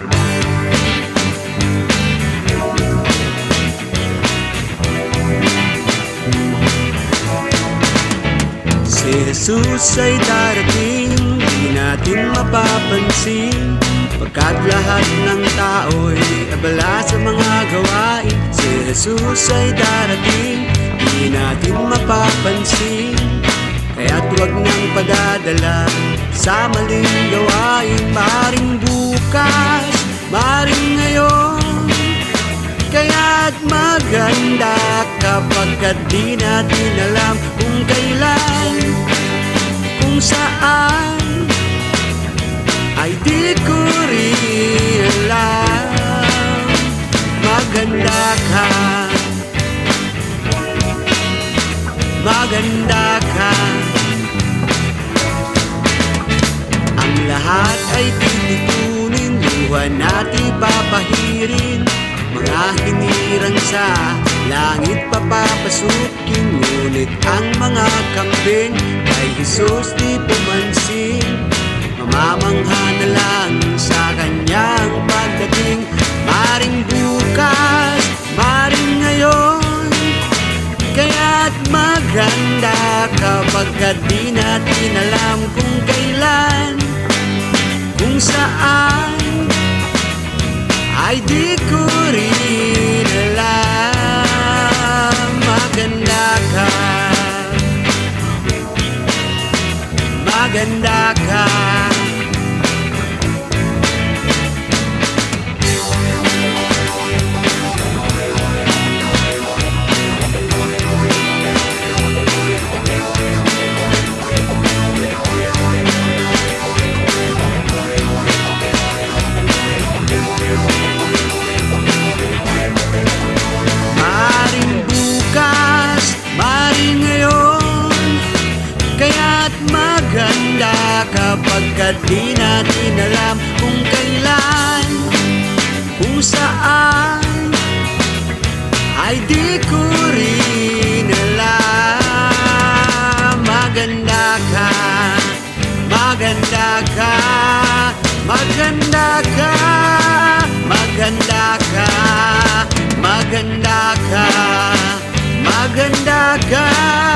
Si Jesus ay darating, di natin mapapansin. Pagkat lahat ng tao'y abala sa mga gawain Si Jesus ay darating, di natin mapapansin. Kaya't huwag nang padadala sa maling gawain Maring bukas, maring ngayon. Kaya't maganda kapag di natin alam kung kailan, kung saan Ay di ko rin alam. Maganda ka. Maganda ka ay tititunin Luha natin papahirin Mga hinirang sa langit papapasukin. Ngunit ang mga kambing Kay Jesus di pumansin. Mamamangha na lang sa kanyang pagdating. Maring bukas, maring ngayon. Kaya't maganda kapag di natin alam kung Saan ay di ko rin alam Maganda ka. Maganda ka maganda kapag di natin alam kung kailan Kung saan Ay di ko rin alam. Maganda ka, maganda ka Maganda ka, maganda ka Maganda ka